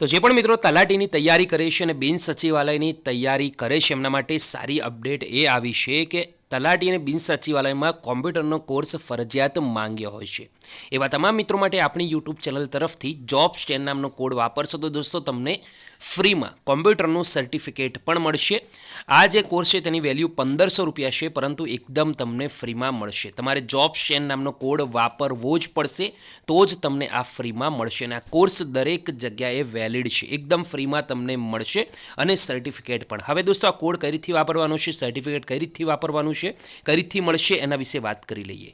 તો જે પણ મિત્રો તલાટીની તૈયારી કરે છે અને બિન સચિવાલયની તૈયારી કરે છે, એમના માટે સારી અપડેટ એ આવી છે કે તલાટી અને બિન સચિવાલયમાં કોમ્પ્યુટરનો કોર્સ ફરજિયાત માંગ્યો હોય છે. એવા તમામ મિત્રો માટે આપણી યુટ્યુબ ચેનલ તરફથી જોબ સ્ટેન નામનો કોડ વાપરશો તો દોસ્તો તમને ફ્રીમાં કોમ્પ્યુટરનું સર્ટિફિકેટ પણ મળશે. આ જે કોર્સ છે તેની વેલ્યુ પંદરસો રૂપિયા છે, પરંતુ એકદમ તમને ફ્રીમાં મળશે. તમારે જોબ સ્ટેન નામનો કોડ વાપરવો જ પડશે, તો જ તમને આ ફ્રીમાં મળશે અને આ કોર્સ દરેક જગ્યાએ વેલિડ છે. એકદમ ફ્રીમાં તમને મળશે અને સર્ટિફિકેટ પણ. હવે દોસ્તો આ કોડ કઈ રીતથી વાપરવાનો છે? સર્ટિફિકેટ કઈ રીતથી વાપરવાનું છે કઈ રીતથી મળશે, એના વિશે વાત કરી લઈએ.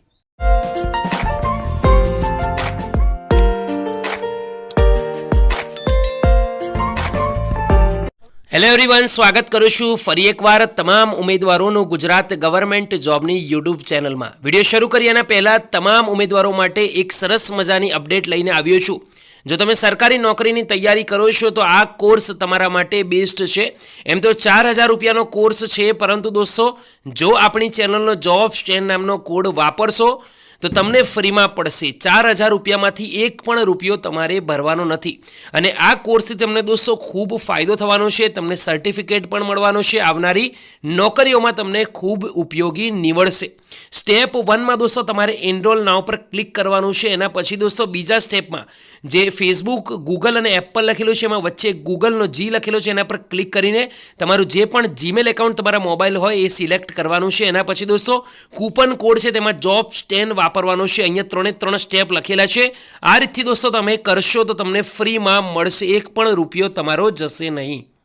હેલો એવરીવન સ્વાગત કરું છું ફરી એકવાર તમામ ઉમેદવારોનું ગુજરાત ગવર્મેન્ટ જોબની યુટ્યુબ ચેનલમાં વીડિયો શરૂ કર્યાના પહેલાં તમામ ઉમેદવારો માટે એક સરસ મજાની અપડેટ લઈને આવ્યો છું. જો તમે સરકારી નોકરીની તૈયારી કરો છો, તો આ કોર્સ તમારા માટે બેસ્ટ છે. એમ તો ચાર હજાર રૂપિયાનો કોર્સ છે, પરંતુ દોસ્તો, જો આપણી ચેનલનો જોબ સ્ટેન્ડ નામનો કોડ વાપરશો, તો તમને ફ્રીમાં પડશે. ચાર હજાર રૂપિયામાંથી એક પણ રૂપિયો તમારે ભરવાનો નથી. અને આ કોર્સથી તમને દોસ્તો ખૂબ ફાયદો થવાનો છે, તમને સર્ટિફિકેટ પણ મળવાનો છે, આવનારી નોકરીઓમાં તમને ખૂબ ઉપયોગી નીવડશે. સ્ટેપ વનમાં દોસ્તો તમારે એનરોલ નાવ પર ક્લિક કરવાનું છે. એના પછી દોસ્તો બીજા સ્ટેપમાં જે ફેસબુક ગૂગલ અને એપલ લખેલું છે, એમાં વચ્ચે ગૂગલનો જી લખેલો છે, એના પર ક્લિક કરીને તમારું જે પણ જીમેલ એકાઉન્ટ તમારા મોબાઈલ હોય એ સિલેક્ટ કરવાનું છે. એના પછી દોસ્તો કૂપન કોડ છે, તેમાં જોબ સ્ટેન વાપરવાનો છે. અહીંયા ત્રણે ત્રણ સ્ટેપ લખેલા છે. આ રીતથી દોસ્તો તમે કરશો તો તમને ફ્રીમાં મળશે. એક પણ રૂપિયો તમારો જશે નહીં.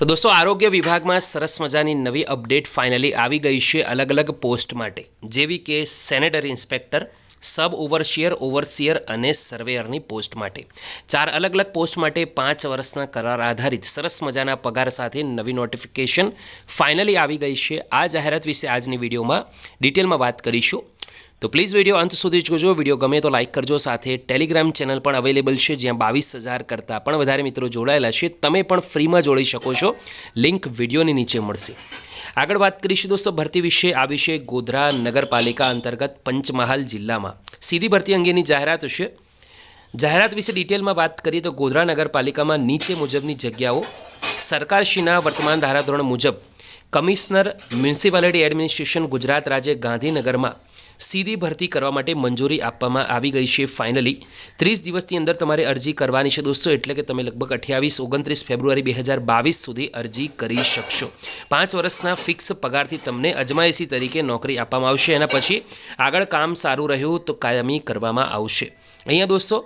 તો દોસ્તો, આરોગ્ય વિભાગમાં સરસ મજાની નવી અપડેટ ફાઇનલી આવી ગઈ છે અલગ અલગ પોસ્ટ માટે. જેવી કે સેનેટરી ઇન્સ્પેક્ટર, સબ ઓવરશિયર, ઓવરસિયર અને સર્વેયરની પોસ્ટ માટે. ચાર અલગ અલગ પોસ્ટ માટે પાંચ વર્ષના કરાર આધારિત સરસ મજાના પગાર સાથે નવી નોટિફિકેશન ફાઇનલી આવી ગઈ છે. આ જાહેરાત વિશે આજની વિડીયોમાં ડિટેલમાં વાત કરીશું. તો પ્લીઝ વીડિયો અંત સુધી જોજો. વીડિયો ગમે તો લાઇક કરજો. સાથે ટેલિગ્રામ ચેનલ પણ અવેલેબલ છે, જ્યાં બાવીસ હજાર કરતાં પણ વધારે મિત્રો જોડાયેલા છે. તમે પણ ફ્રીમાં જોડી શકો છો. લિંક વિડીયોની નીચે મળશે. આગળ વાત કરીશું દોસ્તો ભરતી વિશે. આ વિશે ગોધરા નગરપાલિકા અંતર્ગત પંચમહાલ જિલ્લામાં સીધી ભરતી અંગેની જાહેરાત છે. જાહેરાત વિશે ડિટેલમાં વાત કરીએ તો ગોધરા નગરપાલિકામાં નીચે મુજબની જગ્યાઓ, સરકારશ્રીના વર્તમાન ધારાધોરણ મુજબ, કમિશનર, મ્યુનિસિપાલિટી એડમિનિસ્ટ્રેશન ગુજરાત રાજ્ય ગાંધીનગરમાં સીધી ભરતી કરવા માટે મંજૂરી આપવામાં આવી ગઈ છે ફાઇનલી. ત્રીસ દિવસની અંદર તમારે અરજી કરવાની છે દોસ્તો, એટલે કે તમે લગભગ અઠ્યાવીસ, ઓગણત્રીસ ફેબ્રુઆરી બે હજાર બાવીસ સુધી અરજી કરી શકશો. પાંચ વર્ષના ફિક્સ પગારથી તમને અજમાયશી તરીકે નોકરી આપવામાં આવશે, એના પછી આગળ કામ સારું રહ્યું તો કાયમી કરવામાં આવશે. અહીંયા દોસ્તો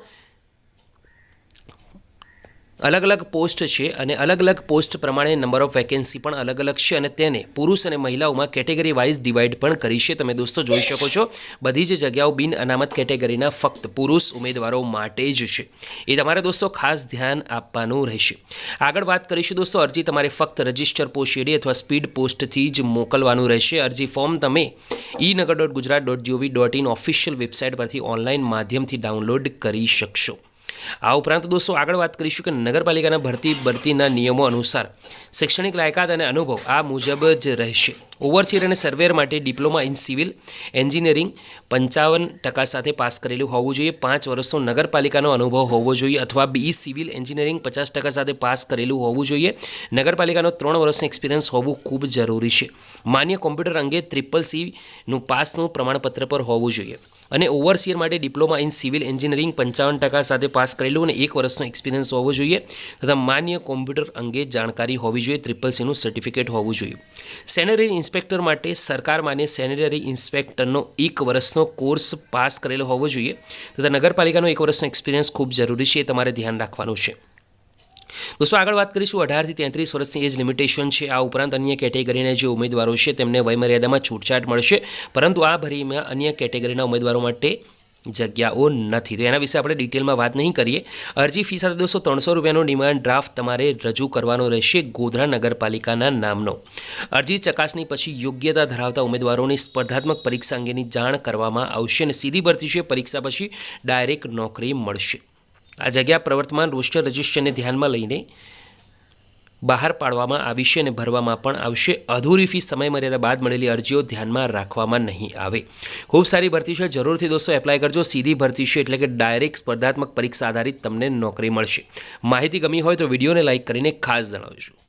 અલગ અલગ પોસ્ટ છે અને અલગ અલગ પોસ્ટ પ્રમાણે નંબર ઓફ વેકેન્સી પણ અલગ અલગ છે અને તેને પુરુષ અને મહિલાઓમાં કેટેગરી વાઇઝ ડિવાઈડ પણ કરી છે. તમે દોસ્તો જોઈ શકો છો, બધી જ જગ્યાઓ બિન અનામત કેટેગરીના ફક્ત પુરુષ ઉમેદવારો માટે જ છે. એ તમારે દોસ્તો ખાસ ધ્યાન આપવાનું રહેશે. આગળ વાત કરીશું દોસ્તો, અરજી તમારે ફક્ત રજિસ્ટર પોસ્ટ એડી અથવા સ્પીડ પોસ્ટથી જ મોકલવાનું રહેશે. અરજી ફોર્મ તમે e Nagar dot Gujarat dot GOV dot in official website પરથી ઓનલાઈન માધ્યમથી ડાઉનલોડ કરી શકશો. આ ઉપરાંત દોસ્તો, આગળ વાત કરીશું કે નગરપાલિકાના ભરતી ભરતીના નિયમો અનુસાર શૈક્ષણિક લાયકાત અને અનુભવ આ મુજબ જ રહેશે. ઓવરસીર અને સર્વેર માટે ડિપ્લોમા ઇન સિવિલ એન્જિનિયરિંગ પંચાવન ટકા સાથે પાસ કરેલું હોવું જોઈએ. પાંચ વર્ષનો નગરપાલિકાનો અનુભવ હોવો જોઈએ અથવા બી સિવિલ એન્જિનિયરિંગ પચાસ ટકા સાથે પાસ કરેલું હોવું જોઈએ. નગરપાલિકાનો ત્રણ વર્ષનો એક્સપિરિયન્સ હોવું ખૂબ જરૂરી છે. માન્ય કોમ્પ્યુટર અંગે ટ્રિપલ સીનું પાસનું પ્રમાણપત્ર પર હોવું જોઈએ. અને ઓવરસીયર માટે ડિપ્લોમા ઇન સિવિલ એન્જિનિયરિંગ પંચાવન ટકા સાથે પાસ કરેલું અને એક વર્ષનો એક્સપિરિયન્સ હોવો જોઈએ તથા માન્ય કોમ્પ્યુટર અંગે જાણકારી હોવી જોઈએ ટ્રિપલ સીનું સર્ટિફિકેટ હોવું જોઈએ. સેનેટરી ઇન્સ્પેક્ટર માટે સરકાર માન્ય સેનેટરી ઇન્સ્પેક્ટરનો એક વર્ષનો કોર્સ પાસ કરેલો હોવો જોઈએ તથા નગરપાલિકાનો એક વર્ષનો એક્સપિરિયન્સ ખૂબ જરૂરી છે એ તમારે ધ્યાન રાખવાનું છે. દોસ્તો, આગળ વાત કરીશું અઢારથી તેત્રીસ વર્ષની એજ લિમિટેશન છે. આ ઉપરાંત અન્ય કેટેગરીના જે ઉમેદવારો છે, તેમને વયમર્યાદામાં છૂટછાટ મળશે. પરંતુ આ ભરીમાં અન્ય કેટેગરીના ઉમેદવારો માટે જગ્યાઓ નથી. તો એના વિશે આપણે ડિટેલમાં વાત નહીં કરીએ. અરજી ફી સાથે દોસ્તો, ત્રણસો રૂપિયાનો ડિમાન્ડ ડ્રાફ્ટ તમારે રજૂ કરવાનો રહેશે ગોધરા નગરપાલિકાના નામનો. અરજી ચકાસણી પછી યોગ્યતા ધરાવતા ઉમેદવારોની સ્પર્ધાત્મક પરીક્ષા અંગેની જાણ કરવામાં આવશે અને સીધી ભરતી છે. પરીક્ષા પછી ડાયરેક્ટ નોકરી મળશે. આ જગ્યા પ્રવર્તમાન રોસ્ટર રજિસ્ટરને ધ્યાનમાં લઈને બહાર પાડવામાં આવી છે અને ભરવામાં પણ આવશે. અધૂરી ફી સમયમર્યાદા બાદ મળેલી અરજીઓ ધ્યાનમાં રાખવામાં નહીં આવે. ખૂબ સારી ભરતી છે. જરૂરથી દોસ્તો એપ્લાય કરજો. સીધી ભરતી છે એટલે કે ડાયરેક્ટ સ્પર્ધાત્મક પરીક્ષા આધારિત તમને નોકરી મળશે. માહિતી ગમી હોય તો વિડીયોને લાઇક કરીને ખાસ જણાવજો.